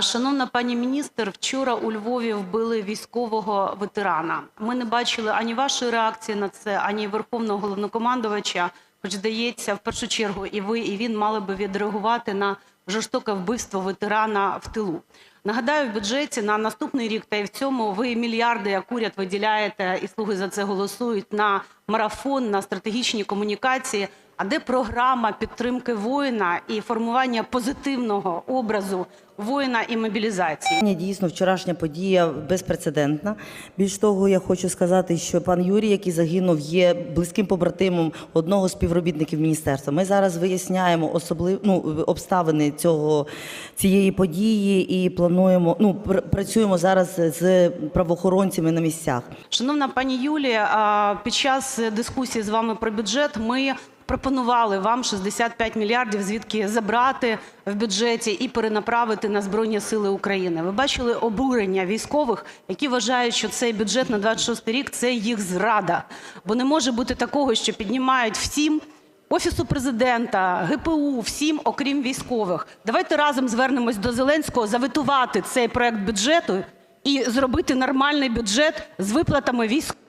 Шановна пані міністр, вчора у Львові вбили військового ветерана. Ми не бачили ані вашої реакції на це, ані верховного головнокомандувача. Хоч здається, в першу чергу і ви, і він мали би відреагувати на жорстоке вбивство ветерана в тилу. Нагадаю, в бюджеті на наступний рік та й в цьому ви мільярди, як уряд, виділяєте, і слуги за це голосують на марафон, на стратегічні комунікації. А де програма підтримки воїна і формування позитивного образу воїна і мобілізації? Дійсно, вчорашня подія безпрецедентна. Більш того, я хочу сказати, що пан Юрій, який загинув, є близьким побратимом одного з співробітників міністерства. Ми зараз виясняємо особлив... ну, обставини цього цієї події і плануємо. Ну пр- працюємо зараз з правоохоронцями на місцях. Шановна пані Юлія, під час дискусії з вами про бюджет ми пропонували вам 65 мільярдів звідки забрати в бюджеті і перенаправити на Збройні Сили України. Ви бачили обурення військових, які вважають, що цей бюджет на 26 рік – це їх зрада. Бо не може бути такого, що піднімають всім, Офісу президента, ГПУ, всім, окрім військових. Давайте разом звернемось до Зеленського заветувати цей проект бюджету і зробити нормальний бюджет з виплатами військовим.